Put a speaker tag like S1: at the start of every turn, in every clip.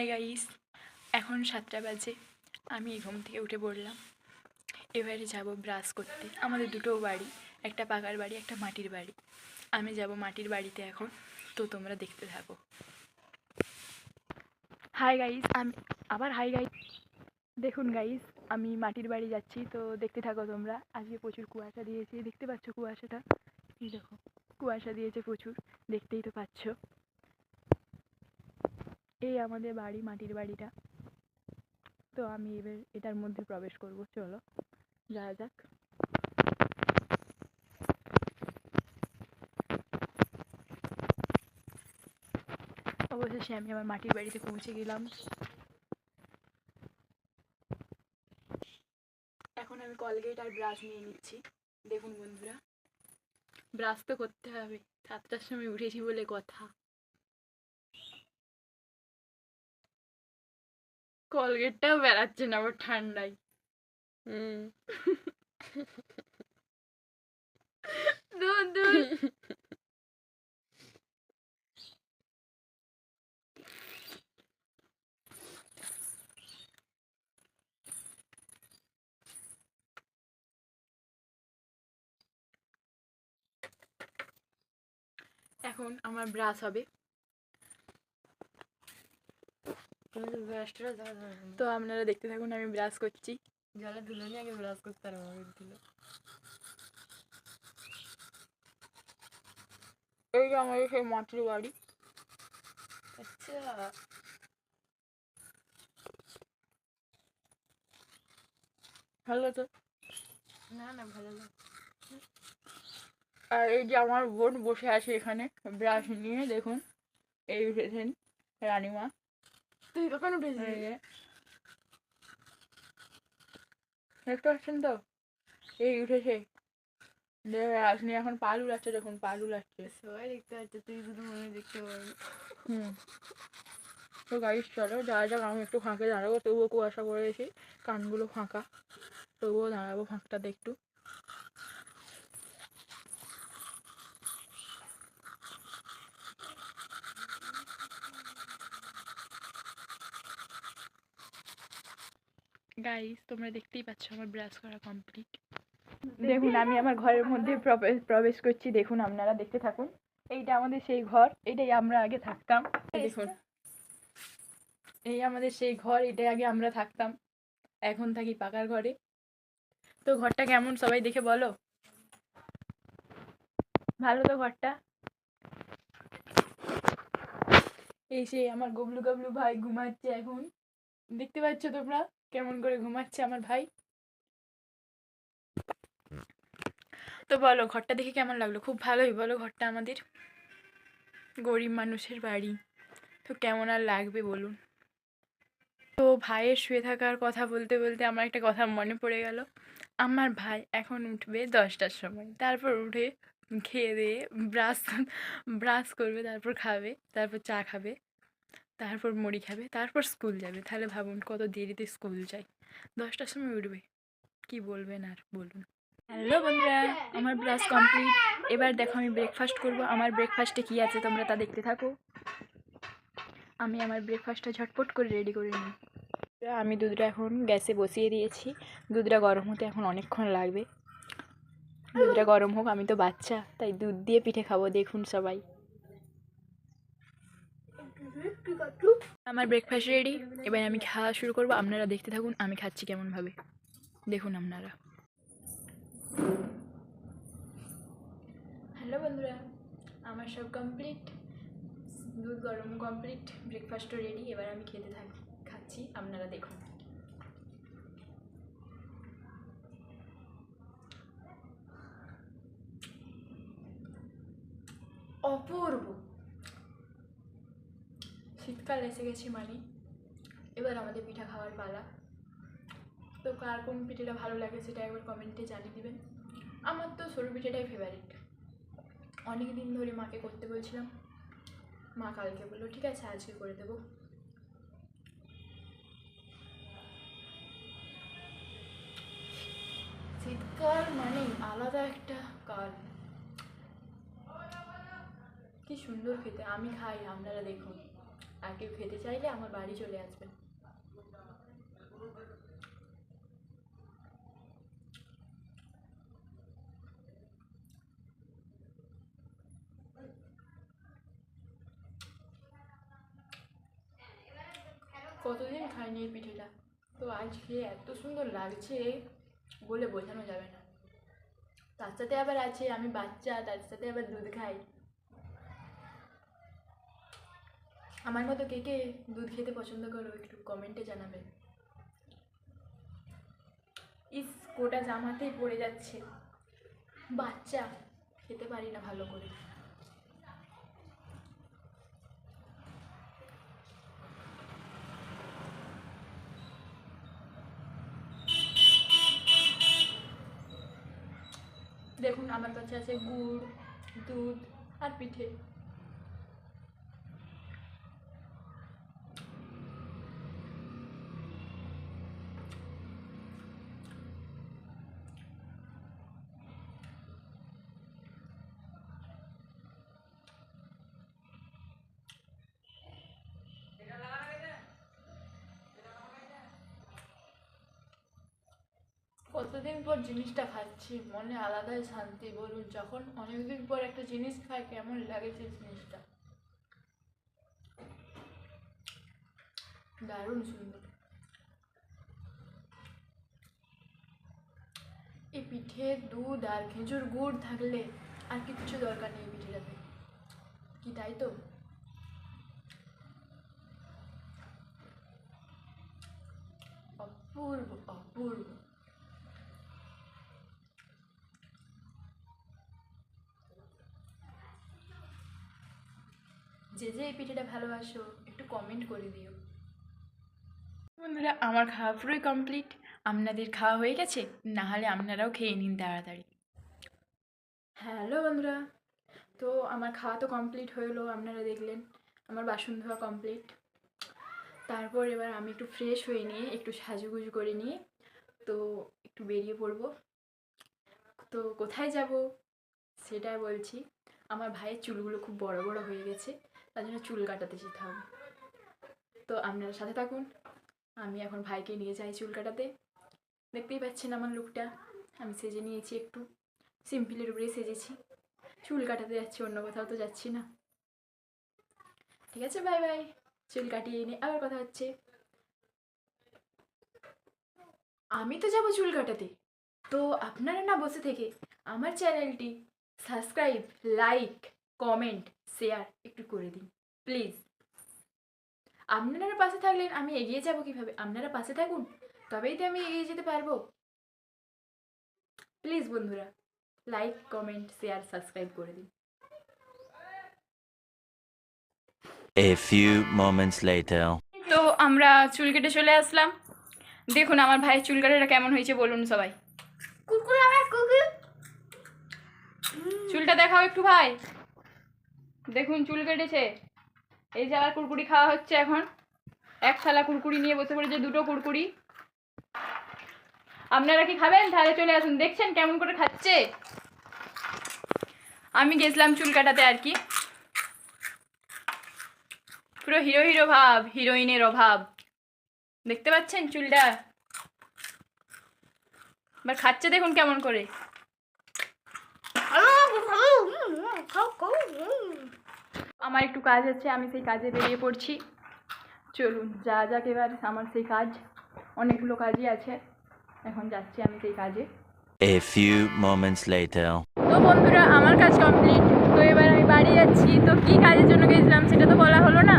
S1: Hi guys, এখন সাতটা বাজে, আমি ঘুম থেকে উঠে পড়লাম। এবারে যাব ব্রাশ করতে। আমাদের দুটো বাড়ি, একটা পাকার বাড়ি, একটা মাটির বাড়ি। আমি যাব মাটির বাড়িতে এখন, তো তোমরা দেখতে থাকো। হাই গাইস, আমি, আবার হাই গাইস দেখুন গাইস, আমি মাটির বাড়ি যাচ্ছি, তো দেখতে থাকো তোমরা। আজকে প্রচুর কুয়াশা দিয়েছে, দেখতে পাচ্ছ কুয়াশাটা? এই দেখো, কুয়াশা দিয়েছে প্রচুর, দেখতেই তো পাচ্ছ। এই আমাদের বাড়ি, মাটির বাড়িটা। তো আমি এবার এটার মধ্যে প্রবেশ করব, চলো। যাওয়া যাক। অবশেষে আমি আমার মাটির বাড়িতে পৌঁছে গেলাম। এখন আমি কলগেট আর ব্রাশ নিয়ে নিচ্ছি। দেখুন বন্ধুরা, ব্রাশ তো করতে হবে। সাতটার সময় উঠেছি বলে কথা। কলগেটটাও বেড়াচ্ছে না আবার ঠান্ডায়।
S2: হুম।
S1: দূর দূর এখন আমার ব্রাশ হবে।
S2: তো
S1: আপনারা দেখতে থাকুন আমি ব্রাশ করছি।
S2: জলে ধুলো নিয়ে আগে ব্রাশ করতে পারব ধুলো।
S1: এই যে আমাদের সেই মাটির বাড়ি।
S2: আচ্ছা।
S1: ভালো তো?
S2: না না ভালো না।
S1: আর এই যে আমার বোন বসে আছে এখানে ব্রাশ নিয়ে দেখুন। এই উঠেছেন রানিমা।
S2: তুই কখন উঠেছিস
S1: দেখতে পাচ্ছেন তো। এই উঠেছে। নিয়ে এখন পালু লাগছে দেখুন পালু লাগছে
S2: সবাই দেখতে পাচ্ছে তুই শুধু মনে দেখতে পারবি
S1: হুম। তো গাড়ি চলো যাওয়া যাক আমি একটু ফাঁকে দাঁড়াবো তবুও কুয়াশা করে গেছি কানগুলো ফাঁকা। তবুও দাঁড়াবো ফাঁকটাতে একটু। গাইস তোমরা দেখতেই পাচ্ছ আমার ব্রাশ করা কমপ্লিট দেখুন, আমি আমার ঘরের মধ্যে প্রবে- প্রবেশ করছি। দেখুন, আপনারা দেখতে থাকুন। এইটা আমাদের সেই ঘর এটাই আমরা আগে থাকতাম। দেখুন, এই আমাদের সেই ঘর, এটাই আগে আমরা থাকতাম। এখন থাকি পাকার ঘরে। তো ঘরটা কেমন, সবাই দেখে বলো? ভালো তো ঘরটা? এই সেই আমার গবলু গবলু ভাই ঘুমাচ্ছে এখন। দেখতে পাচ্ছ তোমরা? কেমন করে ঘুমাচ্ছে আমার ভাই? তো বলো, ঘরটা দেখে কেমন লাগল? খুব ভালোই, বলো ঘরটা আমাদের। গরিব মানুষের বাড়ি। তো কেমন আর লাগবে বলুন? তো ভাইয়ের শুয়ে থাকার কথা বলতে বলতে আমার একটা কথা মনে পড়ে গেল। আমার ভাই এখন উঠবে দশটার সময়। তারপর উঠে খেয়ে দিয়ে ব্রাশ ব্রাশ করবে, তারপর খাবে, তারপর চা খাবে। তারপর মুড়ি খাবে, তারপর স্কুল যাবে। তাহলে ভাবুন কত দেরিতে স্কুল যায়। দশটার সময় উঠবে। কি বলবেন আর বলুন। হ্যালো বন্ধুরা, আমার ব্রাশ কমপ্লিট। এবার দেখো আমি ব্রেকফাস্ট করব। আমার ব্রেকফাস্টে কি আছে তোমরা তা দেখতে থাকো। আমি আমার ব্রেকফাস্টটা ঝটপট করে রেডি করে নিই। আমি দুধটা এখন গ্যাসে বসিয়ে দিয়েছি। দুধটা গরম হতে এখন অনেকক্ষণ লাগবে। দুধটা গরম হোক, আমি তো বাচ্চা, তাই দুধ দিয়ে পিঠে খাব, দেখুন সবাই। আমার ব্রেকফাস্ট রেডি এবার আমি খাওয়া শুরু করব। আপনারা দেখতে থাকুন, আমি খাচ্ছি কেমনভাবে। দেখুন আপনারা। হ্যালো বন্ধুরা, আমার সব কমপ্লিট দুধ গরম কমপ্লিট ব্রেকফাস্টও রেডি এবার আমি খেতে থাকি খাচ্ছি, আপনারা দেখুন। অপূর্ব। শীতকাল এসে গেছি মানে। এবার আমাদের পিঠা খাওয়ার পালা। তো কার কোন পিঠেটা ভালো লাগে সেটা একবার কমেন্টে জানিয়ে দিবেন। আমার তো সরু পিঠেটাই ফেভারিট অনেক দিন ধরে মাকে করতে বলছিলাম। মা কালকে বলল, ঠিক আছে, আজকে করে দেবো। শীতকাল মানে আলাদা একটা কাল কি সুন্দর খেতে, আমি খাই, আপনারা দেখুন। আর কেউ খেতে চাইলে আমার বাড়ি চলে আসবেন কতদিন খাইনি এই পিঠেটা? তো আজ খেয়ে এত সুন্দর লাগছে বলে বোঝানো যাবে না। তার সাথে আবার আছে, আমি বাচ্চা, তার সাথে আবার দুধ খাই। আমার মতো কে কে দুধ খেতে পছন্দ করো একটু কমেন্টে জানাবে। ইস, গোটা জামাতেই পড়ে যাচ্ছে। বাচ্চা, খেতে পারি না ভালো করে। দেখুন, আমার কাছে আছে গুড়, দুধ আর পিঠে। কতদিন পর জিনিসটা খাচ্ছি, মনে আলাদাই শান্তি বলুন, যখন অনেকদিন পর একটা জিনিস খাই, কেমন লাগে সেই জিনিসটা? দারুণ সুন্দর। এই পিঠে দুধ আর খেজুর গুড় থাকলে আর কিচ্ছু দরকার নেই পিঠেটাতে। কি তাই তো? অপূর্ব অপূর্ব। যে যে এই পিঠেটা ভালোবাসো একটু কমেন্ট করে দিও। বন্ধুরা আমার খাওয়া পুরোই কমপ্লিট আপনাদের খাওয়া হয়ে গেছে? না হলে আপনারাও খেয়ে নিন তাড়াতাড়ি। হ্যালো বন্ধুরা। তো আমার খাওয়া তো কমপ্লিট হলো আপনারা দেখলেন। আমার বাসন ধোয়া কমপ্লিট তারপর এবার আমি একটু ফ্রেশ হয়ে নিয়ে একটু সাজুগুজু করে নিয়ে তো একটু বেরিয়ে পড়ব। তো কোথায় যাব? সেটা বলছি। আমার ভাইয়ের চুলগুলো খুব বড় বড় হয়ে গেছে। তার জন্য চুল কাটাতে যেতে হবে তো আপনারা সাথে থাকুন। আমি এখন ভাইকে নিয়ে যাই চুল কাটাতে। দেখতেই পাচ্ছেন আমার লুকটা। আমি সেজে নিয়েছি একটু। সিম্পলের উপরে সেজেছি। চুল কাটাতে যাচ্ছি, অন্য কোথাও তো যাচ্ছি না। ঠিক আছে বাই বাই চুল কাটিয়ে এনে আবার কথা হচ্ছে। আমি তো যাব চুল কাটাতে। তো আপনারা না বসে থেকে আমার চ্যানেলটি সাবস্ক্রাইব লাইক কমেন্ট শেয়ার একটু করে দিন প্লিজ আপনারা পাশে থাকলেন আমি এগিয়ে যাব কীভাবে? আপনারা পাশে থাকুন তবেই তো আমি এগিয়ে যেতে পারব। প্লিজ বন্ধুরা লাইক কমেন্ট শেয়ার সাবস্ক্রাইব করে দিন।
S3: A few moments later.
S1: তো আমরা চুল কেটে চলে আসলাম। দেখুন আমার ভাইয়ের চুল কাটাটা কেমন হয়েছে বলুন সবাই।
S2: কুকুর আমার কুকুর।
S1: চুলটা দেখাও একটু ভাই। দেখুন, চুল কেটেছে। এই আবার কুরকুরি খাওয়া হচ্ছে এখন। এক থালা কুরকুরি নিয়ে বসে পড়েছে দুটো কুরকুরি। আপনারা কি খাবেন? তাহলে চলে আসুন। দেখছেন কেমন করে খাচ্ছে? আমি গেছিলাম চুল কাটাতে আর কি। পুরো হিরো হিরো ভাব, হিরোইনের অভাব। দেখতে পাচ্ছেন চুলটা? এবার খাচ্ছে দেখুন কেমন করে। আমার একটু কাজ আছে আমি সেই কাজে বেরিয়ে পড়ছি। চলুন যা যাক এবার আমার সেই কাজ। অনেকগুলো কাজই আছে এখন যাচ্ছি আমি সেই কাজে।
S3: A few moments later.
S1: তো বন্ধুরা আমার কাজ কমপ্লিট তো এবার আমি বাড়ি যাচ্ছি। তো কি কাজের জন্য গেছিলাম সেটা তো বলা হলো না।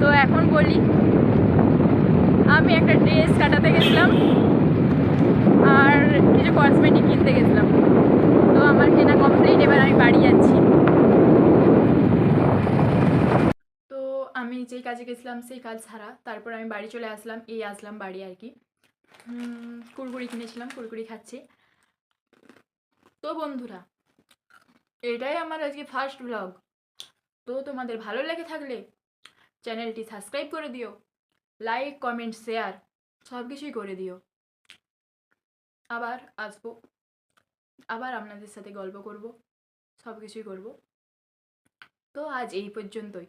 S1: তো এখন বলি আমি একটা ড্রেস কাটাতে গেছিলাম আর কিছু কসমেটিক কিনতে গেছিলাম। তো আমার কেনা কমপ্লিট এবার আমি বাড়ি যাচ্ছি তো আমি যেই কাজে গেছিলাম, সেই কাজ ছাড়া। তারপর আমি বাড়ি চলে আসলাম, এই আসলাম বাড়ি আর কি। কুরকুরি কিনেছিলাম, কুরকুরি খাচ্ছি। তো বন্ধুরা, এটাই আমার আজকে ফার্স্ট ব্লগ তো তোমাদের ভালো লেগে থাকলে চ্যানেলটি সাবস্ক্রাইব করে দিও লাইক কমেন্ট শেয়ার সব কিছুই করে দিও। আবার আসব, আবার আপনাদের সাথে গল্প করব সব কিছুই করব। তো আজ এই পর্যন্তই।